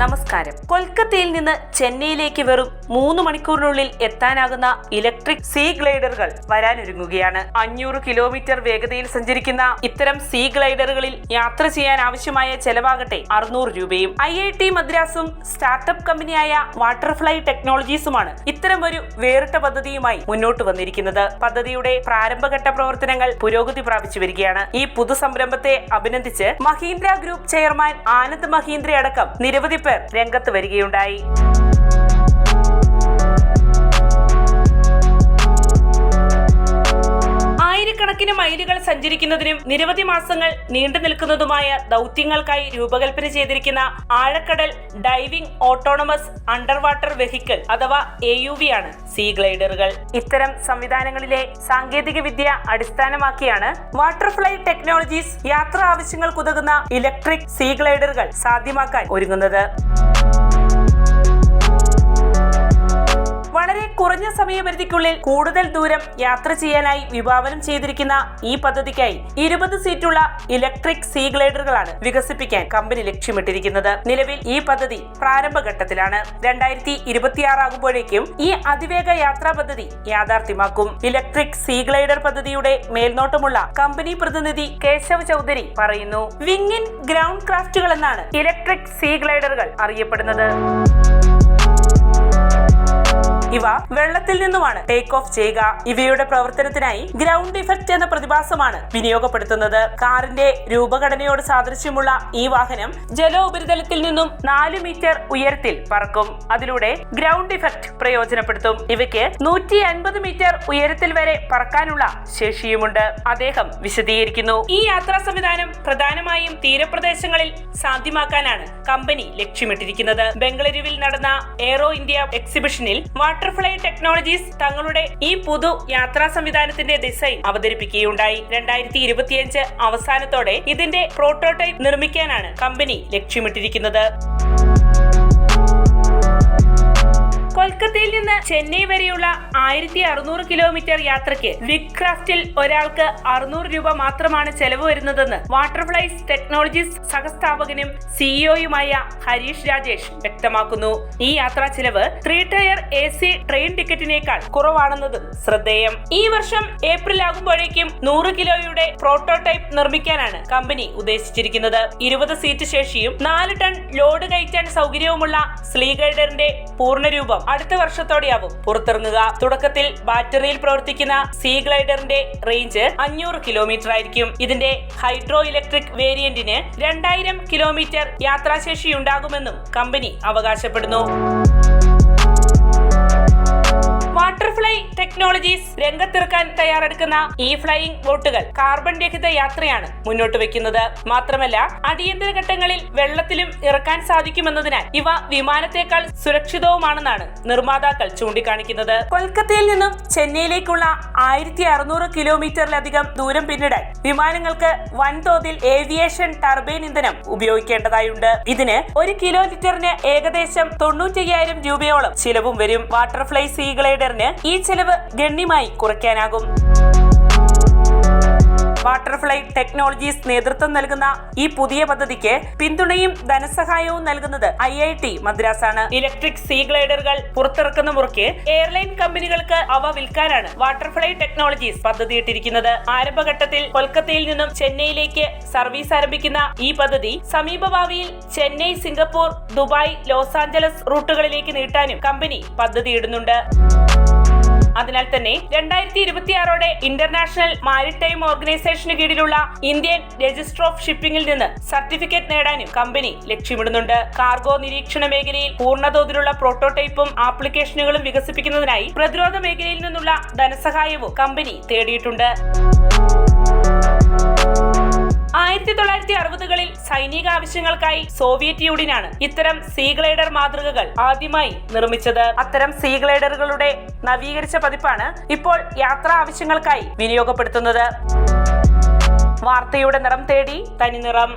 നമസ്കാരം. കൊൽക്കത്തയിൽ നിന്ന് ചെന്നൈയിലേക്ക് വെറും മൂന്ന് മണിക്കൂറിനുള്ളിൽ എത്താനാകുന്ന ഇലക്ട്രിക് സീ ഗ്ലൈഡറുകൾ വരാനൊരുങ്ങുകയാണ്. അഞ്ഞൂറ് കിലോമീറ്റർ വേഗതയിൽ സഞ്ചരിക്കുന്ന ഇത്തരം സീ ഗ്ലൈഡറുകളിൽ യാത്ര ചെയ്യാൻ ആവശ്യമായ ചെലവാകട്ടെ അറുന്നൂറ് രൂപയും. ഐ ഐ ടി മദ്രാസും സ്റ്റാർട്ടപ്പ് കമ്പനിയായ വാട്ടർഫ്ലൈ ടെക്നോളജീസുമാണ് ഇത്തരം ഒരു വേറിട്ട പദ്ധതിയുമായി മുന്നോട്ട് വന്നിരിക്കുന്നത്. പദ്ധതിയുടെ പ്രാരംഭഘട്ട പ്രവർത്തനങ്ങൾ പുരോഗതി പ്രാപിച്ചു വരികയാണ്. ഈ പുതു സംരംഭത്തെ അഭിനന്ദിച്ച് മഹീന്ദ്ര ഗ്രൂപ്പ് ചെയർമാൻ ആനന്ദ് മഹീന്ദ്ര അടക്കം നിരവധി പേർ രംഗത്ത് വരികയുണ്ടായി. ആയിരക്കണക്കിന് മൈലുകൾ സഞ്ചരിക്കുന്നതിനും നിരവധി മാസങ്ങൾ നീണ്ടു നിൽക്കുന്നതുമായ ദൗത്യങ്ങൾക്കായി രൂപകൽപ്പന ചെയ്തിരിക്കുന്ന ആഴക്കടൽ diving autonomous under water vehicle അഥവാ എ യു വി ആണ് സീ ഗ്ലൈഡറുകൾ. ഇത്തരം സംവിധാനങ്ങളിലെ സാങ്കേതിക വിദ്യ അടിസ്ഥാനമാക്കിയാണ് വാട്ടർഫ്ലൈ ടെക്നോളജീസ് യാത്രാ ആവശ്യങ്ങൾക്കുതകുന്ന ഇലക്ട്രിക് സീ ഗ്ലൈഡറുകൾ സാധ്യമാക്കാൻ ഒരുങ്ങുന്നത്. കുറഞ്ഞ സമയപരിധിക്കുള്ളിൽ കൂടുതൽ ദൂരം യാത്ര ചെയ്യാനായി വിഭാവനം ചെയ്തിരിക്കുന്ന ഈ പദ്ധതിക്കായി ഇരുപത് സീറ്റുള്ള ഇലക്ട്രിക് സീ ഗ്ലൈഡറുകളാണ് വികസിപ്പിക്കാൻ കമ്പനി ലക്ഷ്യമിട്ടിരിക്കുന്നത്. നിലവിൽ ഈ പദ്ധതി പ്രാരംഭഘട്ടത്തിലാണ്. രണ്ടായിരത്തി ഇരുപത്തിയാറാകുമ്പോഴേക്കും ഈ അതിവേഗ യാത്രാ പദ്ധതി യാഥാർത്ഥ്യമാക്കും. ഇലക്ട്രിക് സീ ഗ്ലൈഡർ പദ്ധതിയുടെ മേൽനോട്ടമുള്ള കമ്പനി പ്രതിനിധി കേശവ് ചൗധരി പറയുന്നു. വിങ്ങിൻ ഗ്രൗണ്ട് ക്രാഫ്റ്റുകൾ എന്നാണ് ഇലക്ട്രിക് സീ ഗ്ലൈഡറുകൾ അറിയപ്പെടുന്നത്. ഇവ വെള്ളത്തിൽ നിന്നുമാണ്. ടേക്ക് ഓഫ് ചെയ്യുക. ഇവയുടെ പ്രവർത്തനത്തിനായി ഗ്രൗണ്ട് ഇഫക്റ്റ് എന്ന പ്രതിഭാസമാണ് വിനിയോഗപ്പെടുത്തുന്നത്. കാറിന്റെ രൂപഘടനയോട് സാദൃശ്യമുള്ള ഈ വാഹനം ജല ഉപരിതലത്തിൽ നിന്നും നാല് മീറ്റർ ഉയരത്തിൽ പറക്കും. അതിലൂടെ ഗ്രൗണ്ട് ഇഫക്റ്റ് പ്രയോജനപ്പെടുത്തും. ഇവയ്ക്ക് നൂറ്റി അൻപത് മീറ്റർ ഉയരത്തിൽ വരെ പറക്കാനുള്ള ശേഷിയുമുണ്ട്. അദ്ദേഹം വിശദീകരിക്കുന്നു. ഈ യാത്രാ സംവിധാനം പ്രധാനമായും തീരപ്രദേശങ്ങളിൽ സാധ്യമാക്കാനാണ് കമ്പനി ലക്ഷ്യമിട്ടിരിക്കുന്നത്. ബംഗളൂരുവിൽ നടന്ന എയ്റോ ഇന്ത്യ എക്സിബിഷനിൽ വാട്ടർഫ്ലൈ ടെക്നോളജീസ് തങ്ങളുടെ ഈ പുതു യാത്രാ സംവിധാനത്തിന്റെ ഡിസൈൻ അവതരിപ്പിക്കുകയുണ്ടായി. രണ്ടായിരത്തി ഇരുപത്തിയഞ്ച് അവസാനത്തോടെ ഇതിന്റെ പ്രോട്ടോടൈപ്പ് നിർമ്മിക്കാനാണ് കമ്പനി ലക്ഷ്യമിട്ടിരിക്കുന്നത്. കൊൽക്കത്തയിൽ നിന്ന് ചെന്നൈ വരെയുള്ള ആയിരത്തി അറുന്നൂറ് കിലോമീറ്റർ യാത്രയ്ക്ക് വിഗ് ക്രാഫ്റ്റിൽ ഒരാൾക്ക് അറുന്നൂറ് രൂപ മാത്രമാണ് ചെലവ് വരുന്നതെന്ന് വാട്ടർഫ്ലൈസ് ടെക്നോളജീസ് സഹസ്ഥാപകനും സിഇഒയുമായ ഹരീഷ് രാജേഷ് വ്യക്തമാക്കുന്നു. ഈ യാത്രാ ചെലവ് three tier A C train ടിക്കറ്റിനേക്കാൾ കുറവാണെന്നതും ശ്രദ്ധേയം. ഈ വർഷം ഏപ്രിൽ ആകുമ്പോഴേക്കും നൂറ് കിലോയുടെ പ്രോട്ടോടൈപ്പ് നിർമ്മിക്കാനാണ് കമ്പനി ഉദ്ദേശിച്ചിരിക്കുന്നത്. ഇരുപത് സീറ്റ് ശേഷിയും നാല് ടൺ ലോഡ് കയറ്റാൻ സൗകര്യവുമുള്ള സ്ലീ ഗൈഡറിന്റെ പൂർണരൂപം അടുത്ത വർഷത്തോടെയാവും പുറത്തിറങ്ങുക. തുടക്കത്തിൽ ബാറ്ററിയിൽ പ്രവർത്തിക്കുന്ന സീ ഗ്ലൈഡറിന്റെ റേഞ്ച് അഞ്ഞൂറ് കിലോമീറ്റർ ആയിരിക്കും ഇതിന്റെ ഹൈഡ്രോ ഇലക്ട്രിക് വേരിയന്റിന് രണ്ടായിരം കിലോമീറ്റർ യാത്രാശേഷി ഉണ്ടാകുമെന്നും കമ്പനി അവകാശപ്പെടുന്നു. വാട്ടർഫ്ലൈ ടെക്നോളജീസ് രംഗത്തിറക്കാൻ തയ്യാറെടുക്കുന്ന ഈ ഫ്ലൈയിങ് ബോട്ടുകൾ കാർബൺ രഹിത യാത്രയാണ് മുന്നോട്ട് വെക്കുന്നത്. മാത്രമല്ല അടിയന്തര ഘട്ടങ്ങളിൽ വെള്ളത്തിലും ഇറക്കാൻ സാധിക്കുമെന്നതിനാൽ ഇവ വിമാനത്തേക്കാൾ സുരക്ഷിതവുമാണെന്നാണ് നിർമ്മാതാക്കൾ ചൂണ്ടിക്കാണിക്കുന്നത്. കൊൽക്കത്തയിൽ നിന്നും ചെന്നൈയിലേക്കുള്ള ആയിരത്തി അറുന്നൂറ് കിലോമീറ്ററിലധികം ദൂരം പിന്നിടാൻ വിമാനങ്ങൾക്ക് വൻതോതിൽ ഏവിയേഷൻ ടർബൈൻ ഇന്ധനം ഉപയോഗിക്കേണ്ടതായുണ്ട്. ഇതിന് ഒരു കിലോ ലിറ്ററിന് ഏകദേശം തൊണ്ണൂറ്റയ്യായിരം രൂപയോളം ചിലവും വരും. വാട്ടർഫ്ലൈ സീ ഗ്ലൈഡറിന് ഈ ചെലവ് ഗണ്യമായി കുറയ്ക്കാനാകും വാട്ടർഫ്ലൈ ടെക്നോളജീസ് നേതൃത്വം നൽകുന്ന ഈ പുതിയ പദ്ധതിക്ക് പിന്തുണയും ധനസഹായവും നൽകുന്നത് ഐ ഐ ടി മദ്രാസാണ്. ഇലക്ട്രിക് സീ ഗ്ലൈഡറുകൾ പുറത്തിറക്കുന്ന മുറയ്ക്ക് എയർലൈൻ കമ്പനികൾക്ക് അവ വിൽക്കാനാണ് വാട്ടർഫ്ലൈ ടെക്നോളജീസ് പദ്ധതിയിട്ടിരിക്കുന്നത്. ആരംഭഘട്ടത്തിൽ കൊൽക്കത്തയിൽ നിന്നും ചെന്നൈയിലേക്ക് സർവീസ് ആരംഭിക്കുന്ന ഈ പദ്ധതി സമീപഭാവിയിൽ Chennai Singapore Dubai Los Angeles റൂട്ടുകളിലേക്ക് നീട്ടാനും കമ്പനി പദ്ധതിയിടുന്നുണ്ട്. അതിനാൽ തന്നെ രണ്ടായിരത്തി ഇരുപത്തിയാറോടെ ഇന്റർനാഷണൽ മാരിടൈം ഓർഗനൈസേഷന് കീഴിലുള്ള ഇന്ത്യൻ രജിസ്റ്റർ ഓഫ് ഷിപ്പിംഗിൽ നിന്ന് സർട്ടിഫിക്കറ്റ് നേടാനും കമ്പനി ലക്ഷ്യമിടുന്നുണ്ട്. കാർഗോ നിരീക്ഷണ മേഖലയിൽ പൂർണതോതിലുള്ള പ്രോട്ടോടൈപ്പും ആപ്ലിക്കേഷനുകളും വികസിപ്പിക്കുന്നതിനായി പ്രതിരോധ മേഖലയിൽ നിന്നുള്ള ധനസഹായവും കമ്പനി തേടിയിട്ടുണ്ട്. ആയിരത്തി തൊള്ളായിരത്തി അറുപതുകളിൽ സൈനിക ആവശ്യങ്ങൾക്കായി സോവിയറ്റ് യൂണിയനാണ് ഇത്തരം സീഗ്ലൈഡർ മാതൃകകൾ ആദ്യമായി നിർമ്മിച്ചത്. അത്തരം സീഗ്ലൈഡറുകളുടെ നവീകരിച്ച പതിപ്പാണ് ഇപ്പോൾ യാത്രാ ആവശ്യങ്ങൾക്കായി വിനിയോഗപ്പെടുത്തുന്നത്. വാർത്തയുടെ നിറം തേടി തനി നിറം